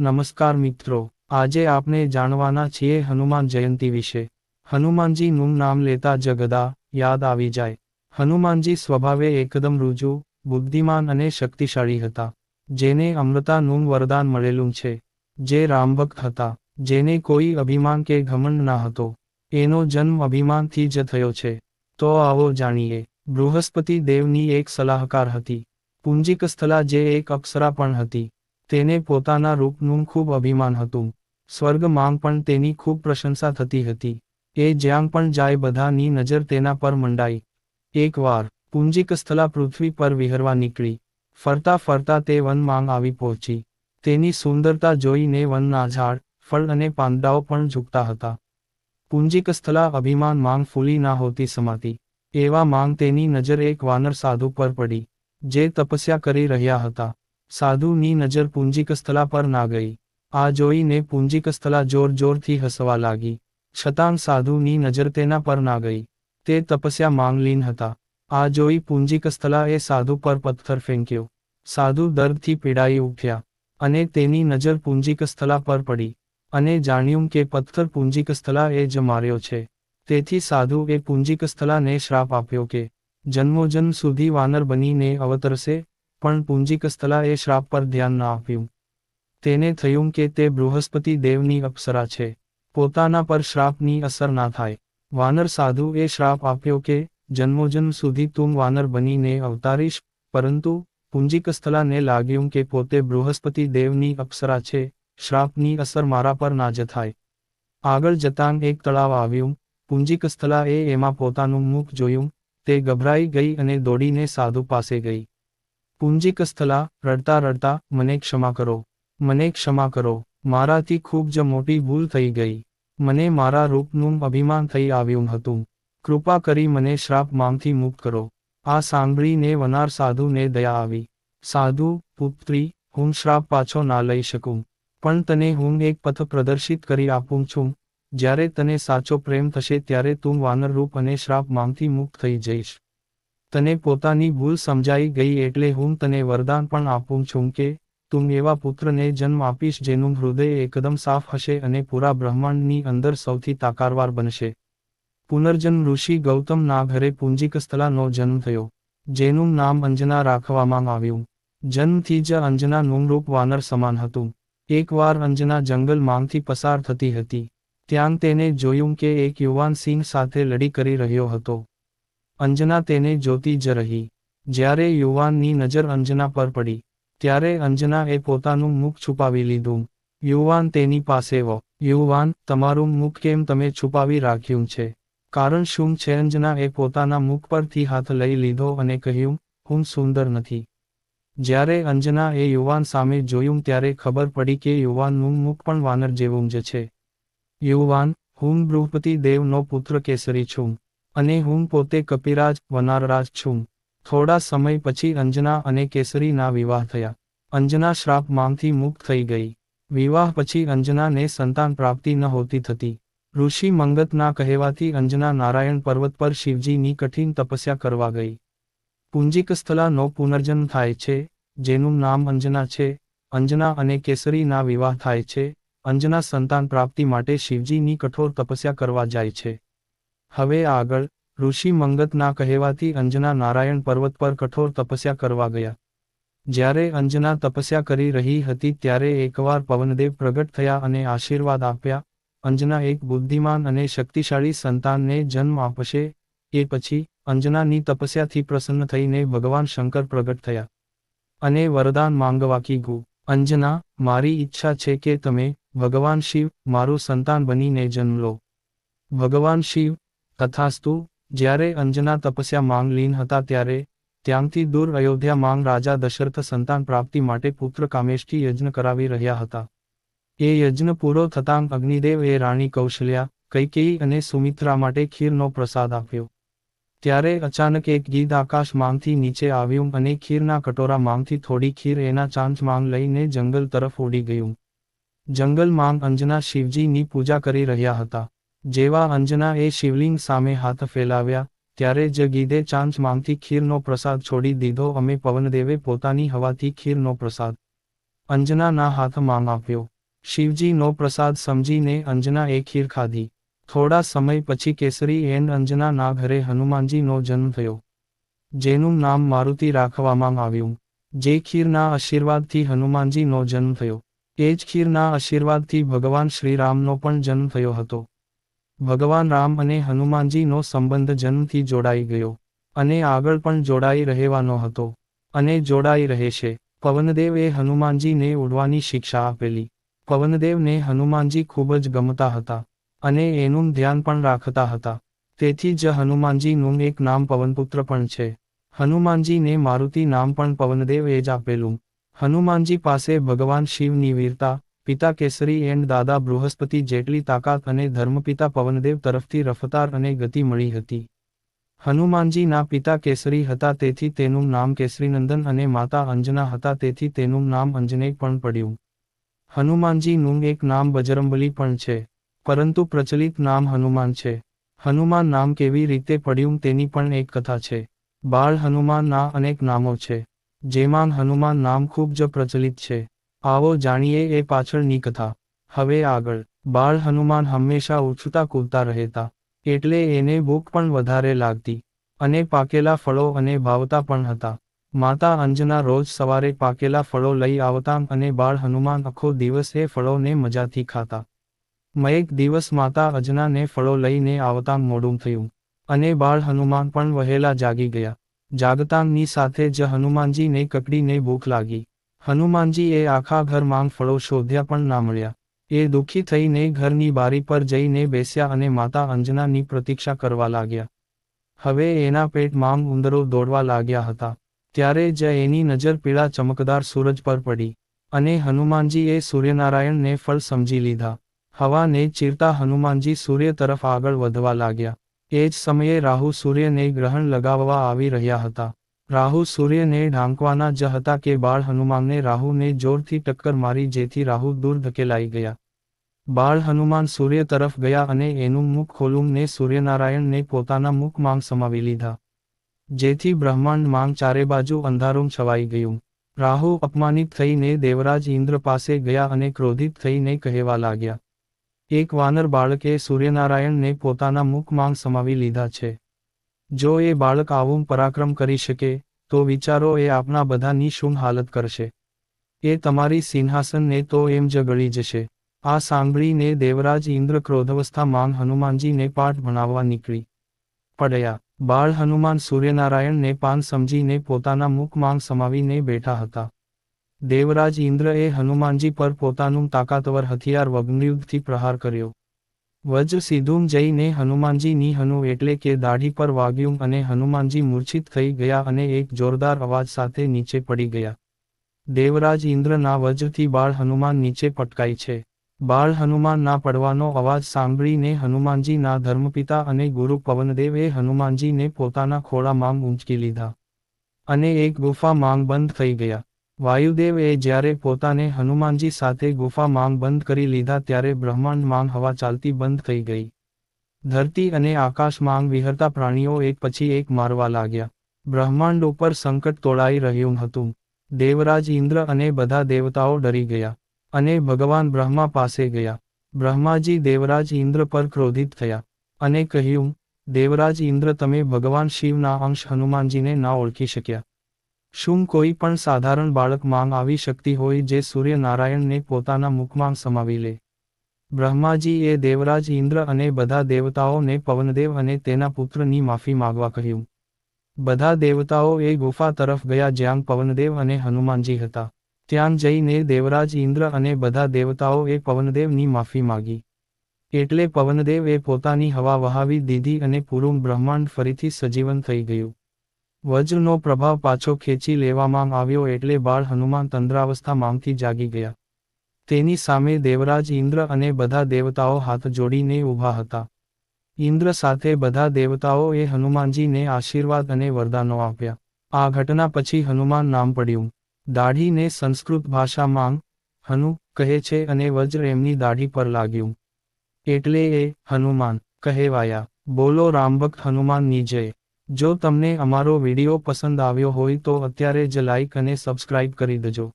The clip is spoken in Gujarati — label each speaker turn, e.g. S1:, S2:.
S1: નમસ્કાર મિત્રો, આજે આપણે જાણવાના છીએ હનુમાન જયંતી વિશે. હનુમાનજીનું નામ લેતા જ ગદા યાદ આવી જાય. હનુમાનજી સ્વભાવે એકદમ રૂજુ, બુદ્ધિમાન અને શક્તિશાળી હતા. જેને અમૃતાનું વરદાન મળેલું છે. જે રામભક્ત હતા. જેને કોઈ અભિમાન કે ઘમંડ ના હતો. એનો જન્મ અભિમાનથી જ થયો છે. તો આવો જાણીએ. બૃહસ્પતિ દેવની એક સલાહકાર હતી. પુંજિકસ્થલા જે એક અપ્સરા પણ હતી. તેને પોતાના રૂપનું ખૂબ અભિમાન હતું. સ્વર્ગ માંગ પણ તેની ખૂબ પ્રશંસા થતી હતી. એ જ્યાં પણ જાય બધાની નજર તેના પર મંડાઈ. એકવાર પુંજિકસ્થલા પૃથ્વી પર વિહરવા નીકળી. ફરતા ફરતા તે વન માંગ આવી પહોંચી. તેની સુંદરતા જોઈને વનના ઝાડ, ફળ અને પાંદડાઓ પણ ઝૂકતા હતા. પુંજિકસ્થલા અભિમાન માંગ ફૂલી ના હોતી સમાતી એવા માંગ તેની નજર એક વાનર સાધુ પર પડી, જે તપસ્યા કરી રહ્યા હતા. સાધુની નજર પૂંજીકસ્થલા પર ના ગઈ. આ જોઈને પૂંજીકસ્થલા જોર જોરથી હસવા લાગી. છતાં સાધુની નજર તેના પર ના ગઈ. તે તપસ્યા માંગલીન હતા. આ જોઈ પુંજિકસ્થલા એ સાધુ પર પથ્થર ફેંક્યો. સાધુ દર્દથી પીડાઈ ઉઠ્યા અને તેની નજર પૂંજીકસ્થલા પર પડી અને જાણ્યું કે પથ્થર પુંજિકસ્થલા એ જ માર્યો છે. તેથી સાધુ એ પુંજિકસ્થલાને શ્રાપ આપ્યો કે જન્મોજન્મ સુધી વાનર બનીને અવતરશે પણ પુંજિકસ્થલા એ શ્રાપ પર ધ્યાન ના આપ્યું. તેને થયું કે તે બૃહસ્પતિ દેવની અપ્સરા છે. પોતાના પર શ્રાપની અસર ના થાય. વાનર સાધુ એ શ્રાપ આપ્યો કે, જન્મોજન્મ સુધી તું વાનર બનીને અવતારીશ, પરંતુ પુંજિકસ્થલાને લાગ્યું કે પોતે બૃહસ્પતિ દેવની અપ્સરા છે, શ્રાપની અસર મારા પર ના જ થાય. આગળ જતાં એક તળાવ આવ્યું. પુંજિકસ્થલા એ એમાં પોતાનું મુખ જોયું. તે ગભરાઈ ગઈ અને દોડીને સાધુ પાસે ગઈ. પુંજિકસ્થલા, રડતા રડતા, મને ક્ષમા કરો, મને ક્ષમા કરો, મારાથી ખૂબ જ મોટી ભૂલ થઈ ગઈ. મને મારા રૂપનું અભિમાન થઈ આવ્યું હતું. કૃપા કરી મને શ્રાપ માંગથી મુક્ત કરો. આ સાંભળીને વનાર સાધુને દયા આવી. સાધુ, પુત્રી, હું શ્રાપ પાછો ના લઈ શકું, પણ તને હું એક પથ પ્રદર્શિત કરી આપું છું. જ્યારે તને સાચો પ્રેમ થશે ત્યારે તું વાનર રૂપ અને શ્રાપ માંગથી મુક્ત થઈ જઈશ. તને પોતાની ભૂલ સમજાઈ ગઈ એટલે હું તને વરદાન પણ આપું છું કે તું એવા પુત્રને જન્મ આપીશ જેનું હૃદય એકદમ સાફ હશે અને પૂરા બ્રહ્માંડની અંદર સૌથી તાકારવાર બનશે. પુનર્જન્મ ઋષિ ગૌતમના ઘરે પુંજીકસ્થલાનો જન્મ થયો, જેનું નામ અંજના રાખવામાં આવ્યું. જન્મથી જ અંજનાનું રૂપ વાનર સમાન હતું. એકવાર અંજના જંગલ માંગથી પસાર થતી હતી, ત્યાં તેને જોયું કે એક યુવાન સિંહ સાથે લડી કરી રહ્યો હતો. અંજના તેને જોતી જ રહી. જ્યારે યુવાનની નજર અંજના પર પડી, ત્યારે અંજના એ પોતાનું મુખ છુપાવી લીધું. યુવાન તેની પાસે વ યુવાન, તમારું મુખ કેમ તમે છુપાવી રાખ્યું છે? કારણ શું છે? અંજના એ પોતાના મુખ પરથી હાથ લઈ લીધો અને કહ્યું, હું સુંદર નથી. જ્યારે અંજના એ યુવાન સામે જોયું ત્યારે ખબર પડી કે યુવાનનું મુખ પણ વાનર જેવું જ છે. યુવાન, હું બૃહપતિ દેવનો પુત્ર કેસરી છું. અને હું પોતે કપિરાજ વનારરાજ છું. થોડા સમય પછી અંજના અને કેસરીના વિવાહ થયા. અંજના શ્રાપમાંથી મુક્ત થઈ ગઈ. વિવાહ પછી અંજનાને સંતાન પ્રાપ્તિ ન હોતી થતી. ઋષિ મંગતના કહેવાથી અંજના નારાયણ પર્વત પર શિવજીની કઠિન તપસ્યા કરવા ગઈ. પુંજિકસ્થલાનો પુનર્જન્મ થાય છે, જેનું નામ અંજના છે, અંજના અને કેસરીના વિવાહ થાય છે, અંજના સંતાન પ્રાપ્તિ માટે શિવજીની કઠોર તપસ્યા કરવા જાય છે. હવે આગળ, ઋષિ મંગતના કહેવાથી અંજના નારાયણ પર્વત પર કઠોર તપસ્યા કરવા ગયા. જ્યારે અંજના તપસ્યા કરી રહી હતી ત્યારે એકવાર પવનદેવ પ્રગટ થયા અને આશીર્વાદ આપ્યા. અંજના એક બુદ્ધિમાન અને શક્તિશાળી સંતાનને જન્મ આપશે, એ પછી અંજનાની તપસ્યાથી પ્રસન્ન થઈને ભગવાન શંકર પ્રગટ થયા. અને વરદાન માંગવા કીધું, અંજના, મારી ઈચ્છા છે કે તમે ભગવાન શિવ, મારું સંતાન બનીને જન્મ લો. ભગવાન શિવ તથાસ્તુ જ્યારે અંજના તપસ્યા માંગ લીન હતા ત્યારે, ત્યાંથી દૂર અયોધ્યા માંગ રાજા દશરથ સંતાન પ્રાપ્તિ માટે પુત્ર કામેષ્ઠી યજ્ઞ કરાવી રહ્યા હતા. એ યજ્ઞ પૂરો થતાં અગ્નિદેવ એ રાણી કૌશલ્યા, કૈકેયી અને સુમિત્રા માટે ખીરનો પ્રસાદ આપ્યો. ત્યારે અચાનક એક ગીધ આકાશ માંગથી નીચે આવ્યું અને ખીરના કટોરા માંગથી થોડી ખીર એના ચાંચ માંગ લઈને જંગલ તરફ ઉડી ગયું. જંગલ માંગ અંજના શિવજીની પૂજા કરી રહ્યા હતા. જેવા અંજના એ શિવલિંગ સામે હાથ ફેલાવ્યા, ત્યારે જ ગીધે ચાંચ માંગથી ખીરનો પ્રસાદ છોડી દીધો અમે પવનદેવે પોતાની હવાથી ખીરનો પ્રસાદ અંજનાના હાથમાં આપ્યો. શિવજીનો પ્રસાદ સમજીને અંજના એ ખીર ખાધી. થોડા સમય પછી કેસરી એન અંજનાના ઘરે હનુમાનજીનો જન્મ થયો, જેનું નામ મારુતિ રાખવામાં આવ્યું, જે ખીરના આશીર્વાદથી હનુમાનજીનો જન્મ થયો. એ જ ખીરના આશીર્વાદથી ભગવાન શ્રીરામનો પણ જન્મ થયો હતો. ભગવાન રામ અને હનુમાનજીનો સંબંધ જન્મથી જોડાઈ ગયો અને આગળ પણ જોડાઈ રહેવાનો હતો અને જોડાઈ રહેશે પવનદેવ એ હનુમાનજીને ઉડવાની શિક્ષા આપેલી. પવનદેવને હનુમાનજી ખૂબ જ ગમતા હતા અને એનું ધ્યાન પણ રાખતા હતા. તેથી જ હનુમાનજીનું એક નામ પવનપુત્ર પણ છે. હનુમાનજીને મારુતિ નામ પણ પવનદેવ એ જ આપેલું. હનુમાનજી પાસે ભગવાન શિવની વીરતા પિતા કેસરી એન્ડ દાદા બૃહસ્પતિ જેટલી તાકાત અને ધર્મપિતા પવનદેવ તરફથી રફતાર અને ગતિ મળી હતી. હનુમાનજીના પિતા કેસરી હતા તેથી તેનું નામ કેસરીનંદન અને માતા અંજના હતા તેથી તેનું નામ અંજનેય પણ પડ્યું. હનુમાનજીનું એક નામ બજરંબલી પણ છે, પરંતુ પ્રચલિત નામ હનુમાન છે. હનુમાન નામ કેવી રીતે પડ્યું તેની પણ એક કથા છે. બાળ હનુમાનના અનેક નામો છે, જેમાં હનુમાન નામ ખૂબ જ પ્રચલિત છે. આવો જાણીએ એ પાછળની કથા. હવે આગળ. બાળ હનુમાન હંમેશા ઉછતા કૂદતા રહેતા, એટલે એને ભૂખ પણ વધારે લાગતી અને પાકેલા ફળો અને ભાવતા પણ હતા. માતા અંજના રોજ સવારે પાકેલા ફળો લઈ આવતા અને બાળ હનુમાન આખો દિવસ એ ફળોને મજાથી ખાતા. મયેક દિવસ માતા અજનાને ફળો લઈને આવતા મોડું થયું અને બાળ હનુમાન પણ વહેલા જાગી ગયા. જાગતાની સાથે જ હનુમાનજીને કકડીને ભૂખ લાગી. હનુમાનજી એ આખા ઘર માંગ ફળો શોધ્યા પણ ના મળ્યા. એ દુઃખી થઈને ઘરની બારી પર જઈને બેસ્યા અને માતા અંજનાની પ્રતીક્ષા કરવા લાગ્યા. હવે એના પેટ માંગ ઉંદરો દોડવા લાગ્યા હતા. ત્યારે જ એની નજર પીળા ચમકદાર સૂરજ પર પડી અને હનુમાનજીએ સૂર્યનારાયણને ફળ સમજી લીધા. હવાને ચીરતા હનુમાનજી સૂર્ય તરફ આગળ વધવા લાગ્યા. એ જ સમયે રાહુ સૂર્યને ગ્રહણ લગાવવા આવી રહ્યા હતા. રાહુ સૂર્યને ઢાંકવાના જ હતા કે બાળ હનુમાનને રાહુને જોરથી ટક્કર મારી જેથી રાહુ દૂર ધકેલાઈ ગયા. બાળ હનુમાન સૂર્ય તરફ ગયા અને એનું મુખ ખોલું ને સૂર્યનારાયણને પોતાના મુખ માંગ સમાવી લીધા. જેથી બ્રહ્માંડ માંગ ચારે બાજુ અંધારું છવાઈ ગયું. રાહુ અપમાનિત થઈને દેવરાજ ઇન્દ્ર પાસે ગયા અને ક્રોધિત થઈને કહેવા લાગ્યા. એક વાનર બાળકે સૂર્યનારાયણને પોતાના મુખ માંગ સમાવી લીધા છે. જો એ બાળક આવું પરાક્રમ કરી શકે, તો વિચારો એ આપણા બધાની શું હાલત કરશે. એ તમારી સિંહાસનને તો એમ જ જશે. આ સાંભળીને દેવરાજ ઇન્દ્ર ક્રોધવસ્થા માંગ હનુમાનજીને પાઠ ભણાવવા નીકળી. પડ્યા. બાળ હનુમાન સૂર્યનારાયણને પાન સમજીને પોતાના મુખ માંગ સમાવીને બેઠા હતા. દેવરાજ ઇન્દ્ર એ હનુમાનજી પર પોતાનું તાકાતવર હથિયાર વગ્નયુદ્ધથી પ્રહાર કર્યો. વજ્ર સીધું જઈને હનુમાનજીની હનુ એટલે કે દાઢી પર વાગ્યું અને હનુમાનજી મૂર્છિત થઈ ગયા અને એક જોરદાર અવાજ સાથે નીચે પડી ગયા. દેવરાજ ઇન્દ્રના વજ્રથી બાળ હનુમાન નીચે પટકાય છે. બાળ હનુમાનના પડવાનો અવાજ સાંભળીને હનુમાનજીના ધર્મપિતા અને ગુરુ પવનદેવે હનુમાનજીને પોતાના ખોળામાં ઊંચકી લીધા. અને એક ગુફા માંગ બંધ થઈ ગયા. વાયુદેવ એ જ્યારે પોતાને હનુમાનજી સાથે ગુફા માંગ બંધ કરી લીધા ત્યારે બ્રહ્માંડ માંગ હવા ચાલતી બંધ થઈ ગઈ. ધરતી અને આકાશ માંગ વિહરતા પ્રાણીઓ એક પછી એક મારવા લાગ્યા. બ્રહ્માંડ ઉપર સંકટ તોળાઈ રહ્યું હતું. દેવરાજ ઇન્દ્ર અને બધા દેવતાઓ ડરી ગયા અને ભગવાન બ્રહ્મા પાસે ગયા. બ્રહ્માજી દેવરાજ ઇન્દ્ર પર ક્રોધિત થયા અને કહ્યું, દેવરાજ ઇન્દ્ર, તમે ભગવાન શિવના અંશ હનુમાનજીને ના ઓળખી શક્યા. શું કોઈ પણ સાધારણ બાળક માંગ આવી શકતી હોય જે સૂર્યનારાયણને પોતાના મુખમાં સમાવી લે? બ્રહ્માજી એ દેવરાજ ઇન્દ્ર અને બધા દેવતાઓને પવનદેવ અને તેના પુત્રની માફી માગવા કહ્યું. બધા દેવતાઓ એ ગુફા તરફ ગયા જ્યાં પવનદેવ અને હનુમાનજી હતા. ત્યાં જઈને દેવરાજ ઇન્દ્ર અને બધા દેવતાઓ એ પવનદેવની માફી માગી. એટલે પવનદેવ એ પોતાની હવા વહાવી દીધી અને પૂરું બ્રહ્માંડ ફરીથી સજીવન થઈ ગયું. વજ્રનો પ્રભાવ પાછો ખેંચી લેવામાં આવ્યો એટલે બાળ હનુમાન તંદ્રાવસ્થામાંથી જાગી ગયા. તેની સામે દેવરાજ ઇન્દ્ર અને બધા દેવતાઓ હાથ જોડીને ઊભા હતા. ઇન્દ્ર સાથે બધા દેવતાઓ એ હનુમાનજીને આશીર્વાદ અને વરદાનો આપ્યા. આ ઘટના પછી હનુમાન નામ પડ્યું. દાઢીને સંસ્કૃત ભાષામાં હનુ કહે છે અને વજ્ર એમની દાઢી પર લાગ્યું. એટલે એ હનુમાન કહેવાયા. બોલો રામભક્ત હનુમાનની જય. જો તમને અમારો વીડિયો પસંદ આવ્યો હોય તો અત્યારે જ લાઇક અને સબસ્ક્રાઇબ કરી દેજો.